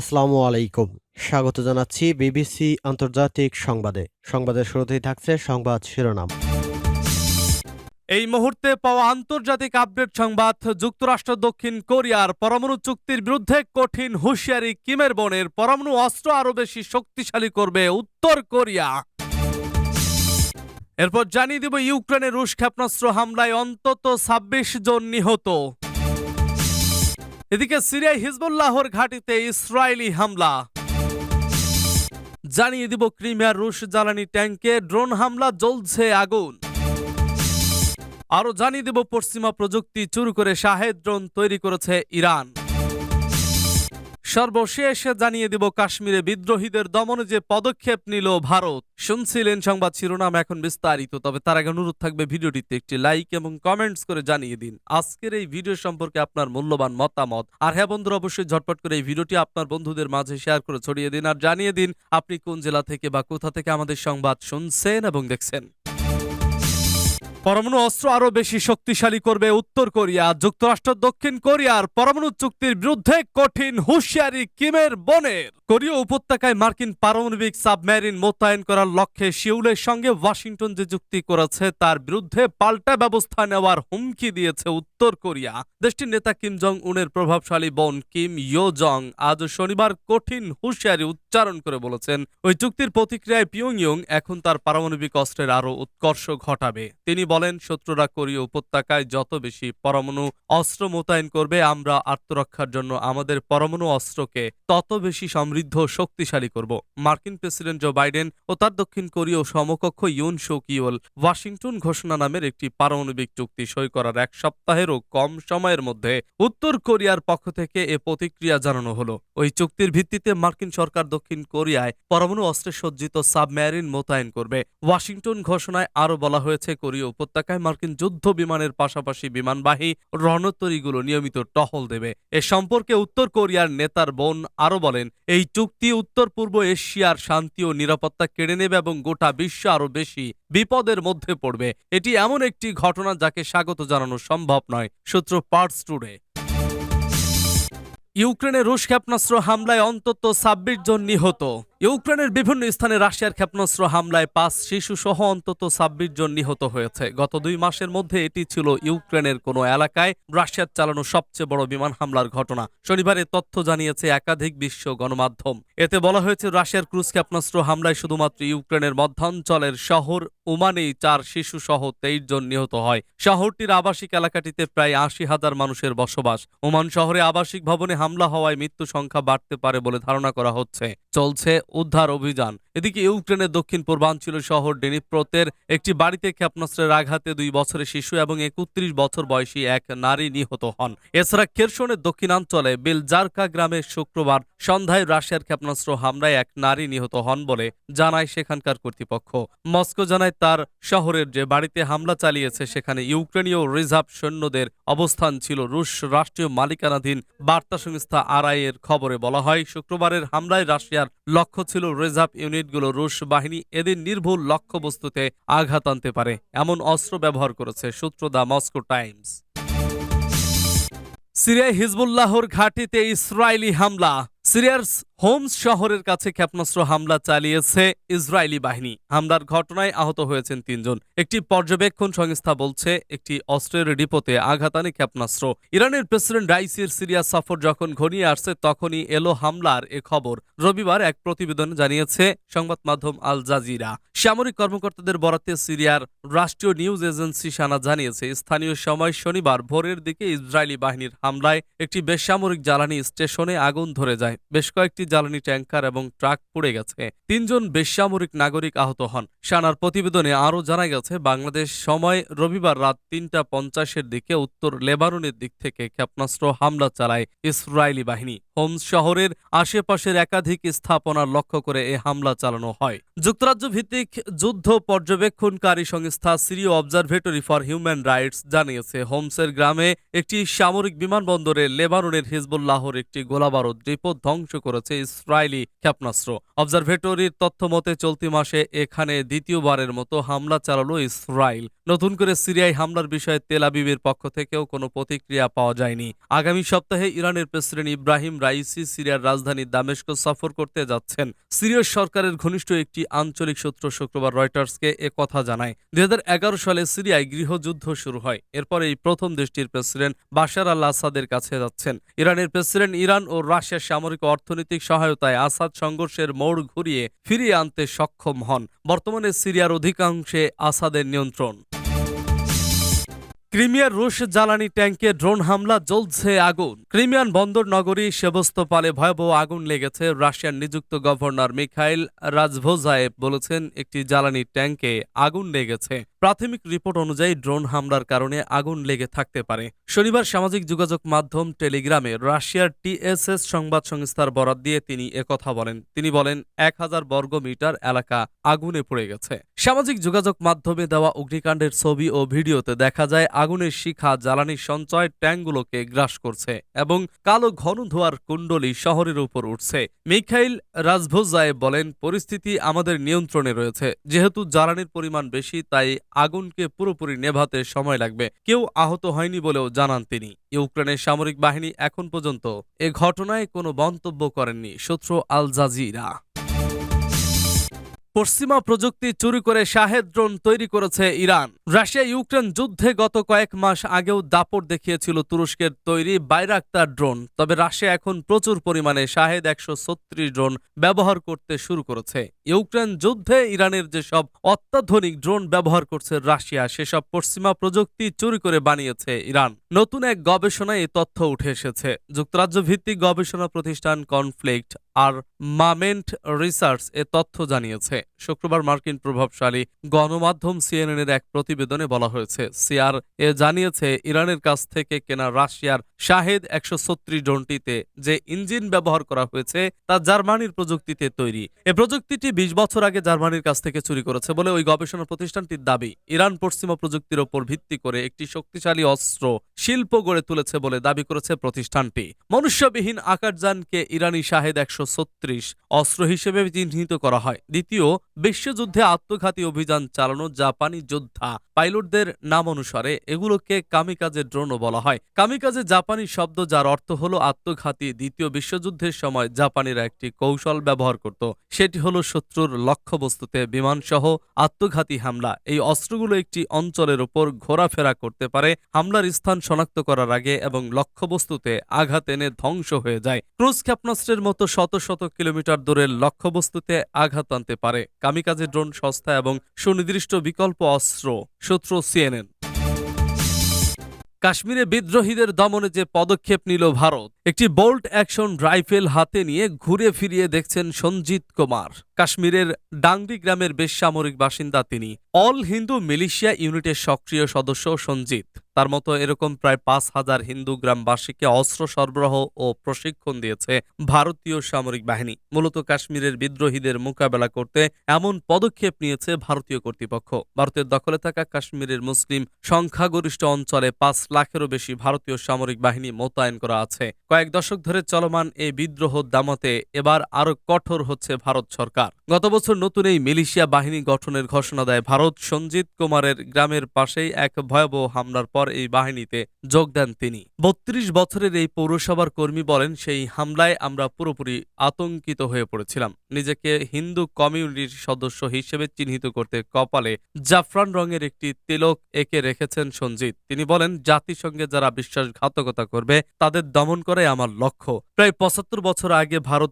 আসসালামু আলাইকুম। স্বাগত জানাচ্ছি বিবিসি আন্তর্জাতিক সংবাদে। সংবাদের শুরুতেই থাকছে সংবাদ শিরোনাম। এই মুহূর্তে পাওয়া আন্তর্জাতিক আপডেট সংবাদ, যুক্তরাষ্ট্র, দক্ষিণ কোরিয়ার পরমাণু চুক্তির বিরুদ্ধে কঠিন হুঁশিয়ারি কিমের বনের পরমাণু অস্ত্র আরও বেশি শক্তিশালী করবে উত্তর কোরিয়া। এরপর জানিয়ে দেব ইউক্রেনে রুশ ক্ষেপণাস্ত্র হামলায় অন্তত ছাব্বিশ জন নিহত। এদিকে সিরিয়ায় হিজবুল্লাহর ঘাটিতে ইসরায়েলি হামলা। জানিয়ে দিব ক্রিমিয়ার রুশ জ্বালানি ট্যাঙ্কে ড্রোন হামলা জ্বলছে আগুন। আরও জানিয়ে দেব পশ্চিমা প্রযুক্তি চুরু করে শাহেদ ড্রোন তৈরি করেছে ইরান। সর্বশেষ জানিয়ে দেব, কাশ্মীরে বিদ্রোহীদের দমনে যে পদক্ষেপ নিল ভারত। শুনছিলেন সংবাদ শিরোনাম এখন বিস্তারিত, তবে তার আগে অনুরোধ থাকবে ভিডিওটিতে একটি লাইক এবং কমেন্টস করে জানিয়ে দিন। আজকের এই ভিডিও সম্পর্কে আপনার মূল্যবান মতামত। আর হ্যাঁ বন্ধুরা, অবশ্যই ঝটপট করে এই ভিডিওটি আপনার বন্ধুদের মাঝে শেয়ার করে ছড়িয়ে দিন আর জানিয়ে দিন, আপনি কোন জেলা থেকে বা কোথা থেকে আমাদের সংবাদ শুনছেন এবং দেখছেন। পরমাণু অস্ত্র আরও বেশি শক্তিশালী করবে উত্তর কোরিয়া, যুক্তরাষ্ট্র দক্ষিণ কোরিয়ার পরমাণু চুক্তির বিরুদ্ধে কঠিন হুঁশিয়ারি কিমের বনের। কোরীয় উপত্যকায় মার্কিন পারমাণবিক সাবমেরিন মোতায়েন করার লক্ষ্যে শিউলের সঙ্গে ওয়াশিংটন যে চুক্তি করেছে, তার বিরুদ্ধে পাল্টা ব্যবস্থা নেওয়ার হুমকি দিয়েছে উত্তর কোরিয়া। দেশটির নেতা কিম জং উনের প্রভাবশালী বোন কিম ইয়ো জং আজ শনিবার কঠিন হুঁশিয়ারি উচ্চারণ করে বলেছেন, ওই চুক্তির প্রতিক্রিয়ায় পিয়ংইয়ং এখন তার পারমাণবিক অস্ত্রের আরও উৎকর্ষ ঘটাবে। তিনি বলেন, শত্রুরা কোরীয় উপত্যকায় যত বেশি পরমাণু অস্ত্র মোতায়েন করবে, আমরা আত্মরক্ষার জন্য আমাদের পরমাণু অস্ত্রকে তত বেশি সমৃদ্ধ শক্তিশালী করব। মার্কিন প্রেসিডেন্ট জো বাইডেন ও তার দক্ষিণ কোরীয় সমকক্ষ ইউন শোক ইউল ওয়াশিংটন ঘোষণা নামের একটি পারমাণবিক চুক্তি সই করার এক সপ্তাহেরও কম সময়ের মধ্যে উত্তর কোরিয়ার পক্ষ থেকে এ প্রতিক্রিয়া জানানো হলো। ওই চুক্তির ভিত্তিতে মার্কিন সরকার দক্ষিণ কোরিয়ায় পরমাণু অস্ত্রে সজ্জিত সাবমেরিন মোতায়েন করবে। ওয়াশিংটন ঘোষণায় আরও বলা হয়েছে, কোরীয় উপত্যকায় মার্কিন যুদ্ধ বিমানের পাশাপাশি বিমানবাহী রণতরীগুলো নিয়মিত টহল দেবে। এ সম্পর্কে উত্তর কোরিয়ার নেতার বোন আরও বলেন, এই চুক্তি উত্তর পূর্ব এশিয়ার শান্তি ও নিরাপত্তা কেড়ে নেবে এবং গোটা বিশ্ব আরও বেশি বিপদের মধ্যে পড়বে। এটি এমন একটি ঘটনা যাকে স্বাগত জানানো সম্ভব নয়, সূত্র পার্টস টুডে। ইউক্রেনে রুশ ক্ষেপণাস্ত্র হামলায় অন্তত ছাব্বিশ জন নিহত। ইউক্রেনের বিভিন্ন স্থানে রাশিয়ার ক্ষেপণাস্ত্র হামলায় পাঁচ শিশু সহ অন্তত ছাব্বিশ জন নিহত হয়েছে। গত দুই মাসের মধ্যে এটি ছিল ইউক্রেনের কোনো এলাকায়। রাশিয়ার চালানো সবচেয়ে বড় বিমান হামলার ঘটনা। শনিবার তথ্য জানিয়েছে একাধিক বিশ্ব গণমাধ্যম। এতে বলা হয়েছে, রাশিয়ার ক্রুজ ক্ষেপণাস্ত্র হামলায় শুধুমাত্র ইউক্রেনের মধ্যাঞ্চলের শহর উমানেই চার শিশু সহ তেইশ জন নিহত হয়। শহরটির আবাসিক এলাকাটিতে প্রায় আশি হাজার মানুষের বসবাস। ওমান শহরে আবাসিক ভবনে হামলা হওয়ায় মৃত্যু সংখ্যা বাড়তে পারে বলে ধারণা করা হচ্ছে। চলছে উদ্ধার অভিযান। এদিকে ইউক্রেনের দক্ষিণ পূর্বাঞ্চল শহর ডেনিপ্রোতের একটি বাড়িতে ক্ষেপণাস্ত্রের আঘাতে দুই বছরের শিশু এবং একত্রিশ বছর বয়সী এক নারী নিহত হন। এছাড়া কেরসনের দক্ষিণাঞ্চলে বেলজারকা গ্রামে শুক্রবার সন্ধ্যায় রাশিয়ার ক্ষেপণাস্ত্র হামলায় এক নারী নিহত হন বলে জানায় সেখানকার কর্তৃপক্ষ। মস্কো জানায় তার শহরের যে বাড়িতে হামলা চালিয়েছে, সেখানে ইউক্রেনীয় রিজার্ভ সৈন্যদের অবস্থান ছিল রুশ রাষ্ট্রীয় মালিকানাধীন। বার্তা সংস্থা আরআই এর খবরে বলা হয়, শুক্রবারের হামলায় রাশিয়ার লক্ষ্য ছিল রিজার্ভ ইউনিটগুলো রুশ বাহিনী এদের নির্ভুল লক্ষ্যবস্তুতে আঘাত আনতে পারে, এমন অস্ত্র ব্যবহার করেছে সূত্র দ্য মস্কো টাইমস। সিরিয়ায় হিজবুল্লাহর ঘাটিতে ইসরায়েলি হামলা, সিরিয়ার হোমস শহরের কাছে ক্ষেপণাস্ত্র হামলা চালিয়েছে ইসরায়েলি বাহিনী। হামলার ঘটনায় আহত হয়েছেন তিনজন। একটি পর্যবেক্ষণ সংস্থা বলছে, একটি অস্ত্রের ডিপোতে আঘাত আনে ক্ষেপণাস্ত্র। ইরানের প্রেসিডেন্ট রাইসির সিরিয়া সফর যখন ঘনিয়ে আসছে, তখনই এলো হামলার এ খবর। রবিবার এক প্রতিবেদন জানিয়েছে সংবাদ মাধ্যম আল জাজিরা। সামরিক কর্মকর্তাদের বরাতে সিরিয়ার রাষ্ট্রীয় নিউজ এজেন্সি সানা জানিয়েছে, স্থানীয় সময় শনিবার ভোরের দিকে ইসরায়েলি বাহিনীর হামলায় একটি বেসামরিক জ্বালানি স্টেশনে আগুন ধরে যায়। বেশ কয়েকটি জ্বালানি ট্যাঙ্কার এবং ট্রাক পুড়ে গেছে। তিনজন বেসামরিক নাগরিক আহত হন। সানার প্রতিবেদনে আরও জানা গেছে, বাংলাদেশ সময় রবিবার রাত তিনটা পঞ্চাশের দিকে উত্তর লেবাননের দিক থেকে ক্ষেপণাস্ত্র হামলা চালায় ইসরায়েলি বাহিনী। হোমস শহরের আশেপাশের একাধিক স্থাপনার লক্ষ্য করে এ হামলা চালানো হয়। যুক্তরাজ্য ভিত্তিক যুদ্ধ পর্যবেক্ষণকারী সংস্থা সিরিয় অবজারভেটরি ফর হিউম্যান রাইটস জানিয়েছে, হোমসের গ্রামে একটি সামরিক বিমানবন্দরে লেবাননের হিজবুল্লাহর একটি গোলাবারুদ ডিপো ধ্বংস করেছে ইসরায়েলি ক্ষেপণাস্ত্র। অবজারভেটরির তথ্য মতে, চলতি মাসে এখানে দ্বিতীয়বারের মতো হামলা চালালো ইসরায়েল নতুন করে সিরিয়ায় হামলার বিষয়ে তেল আবিবের পক্ষ থেকেও কোনো প্রতিক্রিয়া পাওয়া যায়নি। আগামী সপ্তাহে ইরানের প্রেসিডেন্ট ইব্রাহিম রাইসি সিরিয়ার রাজধানী দামেস্ক সফর করতে যাচ্ছেন। সিরিয়ার সরকারের ঘনিষ্ঠ একটি আঞ্চলিক সূত্র শুক্রবার রয়টার্সকে এ কথা জানায়। দুই হাজার এগারো সালে সিরিয়ায় গৃহযুদ্ধ শুরু হয়। এরপর এই প্রথম দেশটির প্রেসিডেন্ট বাশার আল আসাদের কাছে যাচ্ছেন। ইরানের প্রেসিডেন্ট ইরান ও রাশিয়ার সামরিক অর্থনৈতিক সহায়তায় আসাদ সংঘর্ষের মোড় ঘুরিয়ে ফিরিয়ে আনতে সক্ষম হন। বর্তমানে সিরিয়ার অধিকাংশে আসাদের নিয়ন্ত্রণ। ক্রিমিয়ার রুশ জ্বালানি ট্যাঙ্কে ড্রোন হামলা জ্বলছে আগুন। ক্রিমিয়ান বন্দর নগরী সেবস্তপালে ভয়াবহ আগুন লেগেছে, রাশিয়ার নিযুক্ত গভর্নর মিখাইল রাজভোজায়েব বলেছেন, একটি জ্বালানি ট্যাঙ্কে আগুন লেগেছে। প্রাথমিক রিপোর্ট অনুযায়ী ড্রোন হামলার কারণে আগুন লেগে থাকতে পারে। শনিবার সামাজিক যোগাযোগ মাধ্যম টেলিগ্রামে রাশিয়ার টিএসএস সংবাদ সংস্থার বরাত দিয়ে তিনি একথা বলেন। তিনি বলেন, এক হাজার বর্গ মিটার এলাকা আগুনে পড়ে গেছে। সামাজিক যোগাযোগ মাধ্যমে দেওয়া অগ্নিকাণ্ডের ছবি ও ভিডিওতে দেখা যায়, আগুনের শিখা জ্বালানির সঞ্চয় ট্যাঙ্কগুলোকে গ্রাস করছে এবং কালো ঘন ধোয়ার কুণ্ডলী শহরের উপর উঠছে। মিখাইল রাজভোজায়েভ বলেন, পরিস্থিতি আমাদের নিয়ন্ত্রণে রয়েছে। যেহেতু জ্বালানির পরিমাণ বেশি, তাই আগুনকে পুরোপুরি নেভাতে সময় লাগবে। কেউ আহত হয়নি বলেও জানান তিনি। ইউক্রেনের সামরিক বাহিনী এখন পর্যন্ত এ ঘটনায় কোনো মন্তব্য করেননি শত্রু আল জাজিরা। পশ্চিমা প্রযুক্তি চুরি করে শাহেদ ড্রোন তৈরি করেছে ইরান। রাশিয়া ইউক্রেন যুদ্ধে গত কয়েক মাস আগেও দাপট দেখিয়েছিল তুরস্কের তৈরি বাইরাক্তার ড্রোন, তবে রাশিয়া এখন প্রচুর পরিমাণে শাহেদ একশো ছত্রিশ ড্রোন ব্যবহার করতে শুরু করেছে। ইউক্রেন যুদ্ধে ইরানের যেসব অত্যাধুনিক ড্রোন ব্যবহার করছে রাশিয়া, সেসব পশ্চিমা প্রযুক্তি চুরি করে বানিয়েছে ইরান। নতুন এক গবেষণায় এই তথ্য উঠে এসেছে। যুক্তরাজ্য ভিত্তিক গবেষণা প্রতিষ্ঠান কনফ্লিক্ট আর মামেন্ট রিসার্চ এ তথ্য জানিয়েছে। শুক্রবার মার্কিন প্রভাবশালী গণমাধ্যম সিএনএন এর এক প্রতিবেদনে বলা হয়েছে সিআর এ জানিয়েছে, ইরানের কাছ থেকে কেনা রাশিয়ার শাহেদ একশো ছত্রিশ ড্রোনটিতে যে ইঞ্জিন ব্যবহার করা হয়েছে, তা জার্মানির প্রযুক্তিতে তৈরি। এ প্রযুক্তিটি বিশ বছর আগে জার্মানির কাছ থেকে চুরি করেছে বলে ওই গবেষণা প্রতিষ্ঠানটির দাবি। ইরান পশ্চিমা প্রযুক্তির ওপর ভিত্তি করে একটি শক্তিশালী অস্ত্র শিল্প গড়ে তুলেছে বলে দাবি করেছে প্রতিষ্ঠানটি। মনুষ্যবিহীন আকারজানকে ইরানি শাহেদ একশো ছত্রিশ অস্ত্র হিসেবে চিহ্নিত করা হয়। দ্বিতীয়, বিশ্বযুদ্ধে আত্মঘাতী অভিযান চালানো জাপানি যোদ্ধা পাইলটদের নাম অনুসারে এগুলোকে কামিকাজে ড্রোনও বলা হয়। কামিকাজে জাপানি শব্দ যার অর্থ হলো আত্মঘাতী দ্বিতীয় বিশ্বযুদ্ধের সময় জাপানিরা একটি কৌশল ব্যবহার করত। সেটি হলো শত্রুর লক্ষ্যবস্তুতে বিমানসহ আত্মঘাতী হামলা। এই অস্ত্রগুলো একটি অঞ্চলের ওপর ঘোরাফেরা করতে পারে, হামলার স্থান শনাক্ত করার আগে এবং লক্ষ্যবস্তুতে আঘাত এনে ধ্বংস হয়ে যায়। ক্রুজ ক্ষেপণাস্ত্রের মতো শত শত কিলোমিটার দূরের লক্ষ্যবস্তুতে আঘাত আনতে পারে। কামিকাজে ড্রোন সস্তা এবং সুনির্দিষ্ট বিকল্প অস্ত্র সূত্র সিএনএন। কাশ্মীরে বিদ্রোহীদের দমনে যে পদক্ষেপ নিল ভারত, একটি বোল্ট অ্যাকশন রাইফেল হাতে নিয়ে ঘুরে ফিরিয়ে দেখছেন সঞ্জিত কুমার। কাশ্মীরের ডাংরি গ্রামের বেশ সামরিক বাসিন্দা তিনি। অল হিন্দু মিলিশিয়া ইউনিটের সক্রিয় সদস্য সঞ্জিত। তার মতো এরকম প্রায় পাঁচ হাজার হিন্দু গ্রামবাসীকে অস্ত্র সরবরাহ ও প্রশিক্ষণ দিয়েছে ভারতীয় সামরিক বাহিনী। মূলত কাশ্মীরের বিদ্রোহীদের মোকাবেলা করতে এমন পদক্ষেপ নিয়েছে ভারতীয় কর্তৃপক্ষ। ভারতের দখলে থাকা কাশ্মীরের মুসলিম সংখ্যাগরিষ্ঠ অঞ্চলে পাঁচ লাখেরও বেশি ভারতীয় সামরিক বাহিনী মোতায়েন করা আছে। কয়েক দশক ধরে চলমান এই বিদ্রোহ দামতে এবার আরও কঠোর হচ্ছে ভারত সরকার। গত বছর নতুন এই মিলিশিয়া বাহিনী গঠনের ঘোষণা দেয় ভারত সঞ্জিত কুমারের গ্রামের পাশেই এক ভয়াবহ হামলার পর এই বাহিনীতে যোগ দেন তিনি। বত্রিশ বছরের এই পৌরসভার কর্মী বলেন, সেই হামলায় আমরা পুরোপুরি আতঙ্কিত হয়ে পড়েছিলাম। নিজেকে হিন্দু কমিউনিটির সদস্য হিসেবে চিহ্নিত করতে কপালে জাফরান রঙের একটি তিলক এঁকে রেখেছেন সঞ্জিত। তিনি বলেন, জাতিসংঘে যারা বিশ্বাসঘাতকতা করবে, তাদের দমন করাই আমার লক্ষ্য। প্রায় পঁচাত্তর বছর আগে ভারত